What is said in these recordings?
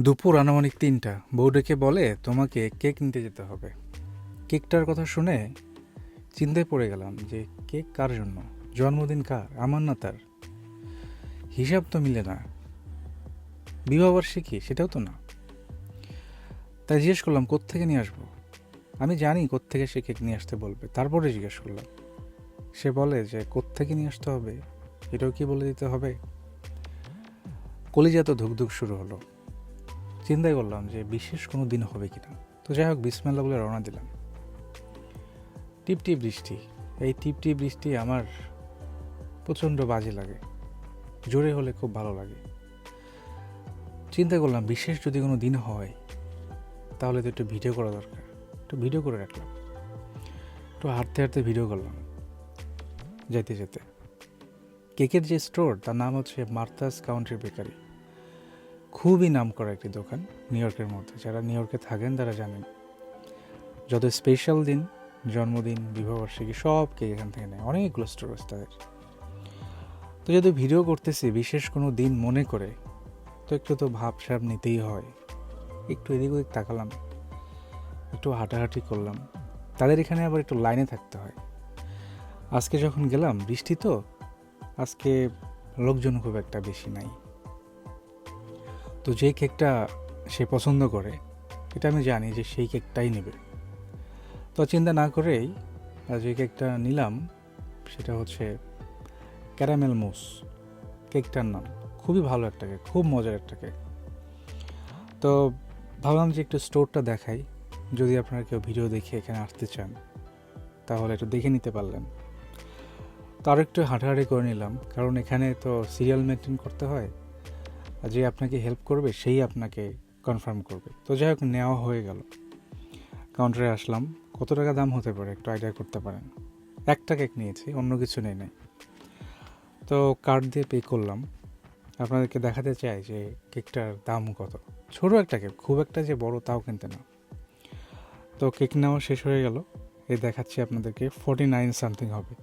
দুপুর আনুমানিক তিনটা। বউ ডেকে বলে, তোমাকে কেক নিতে যেতে হবে। কেকটার কথা শুনে চিন্তায় পড়ে গেলাম যে, কেক কার জন্য? জন্মদিন কার? আমার না তার। হিসাব তো মিলে না। বিবাহবার্ষিকী সেটাও তো না। তাই জিজ্ঞেস করলাম, কোত্থেকে নিয়ে আসব? আমি জানি কোত্থেকে সে কেক নিয়ে আসতে বলবে। তারপরে জিজ্ঞেস করলাম, সে বলে যে, কোত্থেকে নিয়ে আসতে হবে? এটাও কি বলে দিতে হবে? কলিজা তো ধুকধুক শুরু হলো। চিন্তাই করলাম যে বিশেষ কোনো দিন হবে কিনা। তো যাই হোক বিসমেল্লা বলে রওনা দিলাম। টিপ টিপ বৃষ্টি। এই টিপ টিপ বৃষ্টি আমার প্রচণ্ড বাজে লাগে। জোরে হলে খুব ভালো লাগে। চিন্তা করলাম বিশেষ যদি কোনো দিন হয়, তাহলে তো একটু ভিডিও করা দরকার। একটু ভিডিও করে রাখলাম। একটু হাঁটতে হাঁটতে ভিডিও করলাম। যেতে যেতে কেকের যে স্টোর, তার নাম হচ্ছে মার্তাস কাউন্ট্রি বেকারি। খুবই নাম করা একটি দোকান নিউ ইয়র্কের মধ্যে। যারা নিউ ইয়র্কে থাকেন তারা জানেন। যত স্পেশাল দিন, জন্মদিন, বিবাহবার্ষিকী সব কেক এখান থেকে নেয়। অনেকগুলো স্টোর আছে তাদের। তো যদি ভিডিও করতেছি, বিশেষ কোনো দিন মনে করে, তো একটু তো ভাবসাব নিতেই হয়। একটু এদিক ওদিক তাকালাম, একটু হাঁটাহাঁটি করলাম। তাদের এখানে আবার একটু লাইনে থাকতে হয়। আজকে যখন গেলাম, বৃষ্টি তো, আজকে লোকজন খুব একটা বেশি নাই। তো যে কেকটা সে পছন্দ করে, এটা আমি জানি যে সেই কেকটাই নেবে। তো চিন্তা না করেই যে কেকটা নিলাম, সেটা হচ্ছে ক্যারামেল মুস। কেকটার নাম। খুবই ভালো একটা কেক, খুব মজার একটা কেক। তো ভাবলাম যে একটু স্টোরটা দেখাই। যদি আপনারা কেউ ভিডিও দেখে এখানে আসতে চান, তাহলে একটু দেখে নিতে পারলেন। তো আরও একটু হাঁটাহাঁটি করে নিলাম, কারণ এখানে তো সিরিয়াল মেনটেন করতে হয়। যে আপনাকে হেল্প করবে, সেই আপনাকে কনফার্ম করবে। তো যাই হোক, নেওয়া হয়ে গেল। কাউন্টারে আসলাম। কত টাকা দাম হতে পারে? একটু আইডিয়া করতে পারেন। একটা কেক নিয়েছি, অন্য কিছু নেই নাই। তো কার্ড দিয়ে পে করলাম। আপনাদেরকে দেখাতে চাই যে কেকটার দাম কত। ছোটো একটা কেক খুব একটা যে বড় তাও কিনতে না। তো কেক নেওয়া শেষ হয়ে গেল। এই দেখাচ্ছি আপনাদেরকে ফর্টি নাইন সামথিং হবে।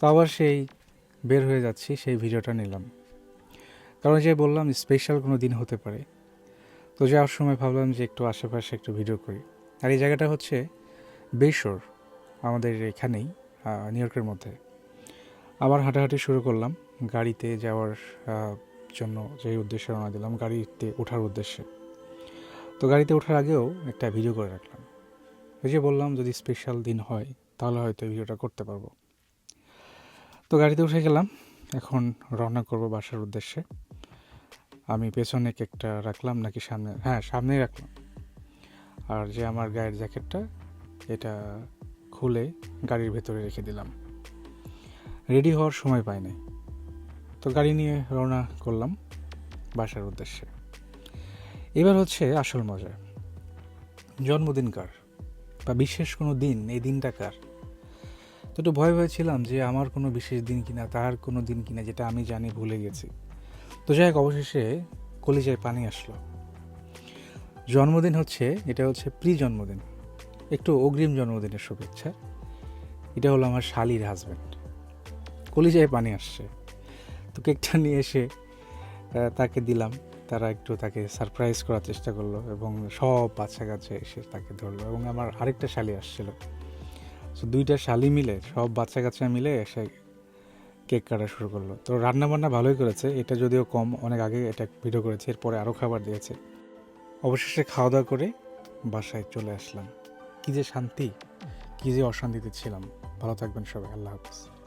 তো আবার সেই বের হয়ে যাচ্ছি, সেই ভিডিওটা নিলাম। কারণ যে বললাম স্পেশাল কোনো দিন হতে পারে। তো যাওয়ার সময় ভাবলাম যে একটু আশেপাশে একটু ভিডিও করি। আর এই জায়গাটা হচ্ছে বেশর আমাদের এখানেই নিউ ইয়র্কের মধ্যে। আবার হাঁটাহাঁটি শুরু করলাম গাড়িতে যাওয়ার জন্য যে উদ্দেশ্যে রওনা দিলাম, গাড়িতে ওঠার উদ্দেশ্যে। তো গাড়িতে ওঠার আগেও একটা ভিডিও করে রাখলাম। ওই যে বললাম যদি স্পেশাল দিন হয়, তাহলে হয়তো ভিডিওটা করতে পারব। তো গাড়িতে উঠে গেলাম, এখন রওনা করব বাসার উদ্দেশ্যে। পেছনে কেকটা রাখলাম নাকি সামনে? হ্যাঁ সামনেই রাখলাম। আর যে আমার গায়ের জ্যাকেটটা, এটা খুলে গাড়ির ভেতরে রেখে দিলাম। রেডি হওয়ার সময় পাইনি তো গাড়ি নিয়ে রওনা করলাম বাসার উদ্দেশ্যে। এবার হচ্ছে আসল মজা। জন্মদিন কার? বা বিশেষ কোনো দিন? এই দিনটা কার? তো একটু ভয় ভয় ছিলাম যে আমার কোনো বিশেষ দিন কিনা, তার কোনো দিন কিনা, যেটা আমি জানি ভুলে গেছি। তো যাই হোক, অবশেষে কলিজায় পানি আসলো। জন্মদিন হচ্ছে, এটা হচ্ছে প্রি জন্মদিন একটু অগ্রিম জন্মদিনের শুভেচ্ছা। এটা হলো আমার শালির হাজব্যান্ড কলিজায় পানি আসছে। তো কেকটা নিয়ে এসে তাকে দিলাম। তারা একটু তাকে সারপ্রাইজ করার চেষ্টা করল এবং সব বাচ্চা কাছে এসে তাকে ধরলো এবং আমার আরেকটা শালি আসছিল। তো দুইটা শালি মিলে, সব বাচ্চা কাচ্চা মিলে এসে কেক কাটা শুরু করল। তো রান্না বান্না ভালোই করেছে। এটা যদিও কম, অনেক আগে এটা ভিডিও করেছে, এরপরে আরও খাবার দিয়েছে। অবশেষে খাওয়া দাওয়া করে বাসায় চলে আসলাম। কী যে শান্তি, কী যে অশান্তিতে ছিলাম। ভালো থাকবেন সবাই, আল্লাহ হাফিজ।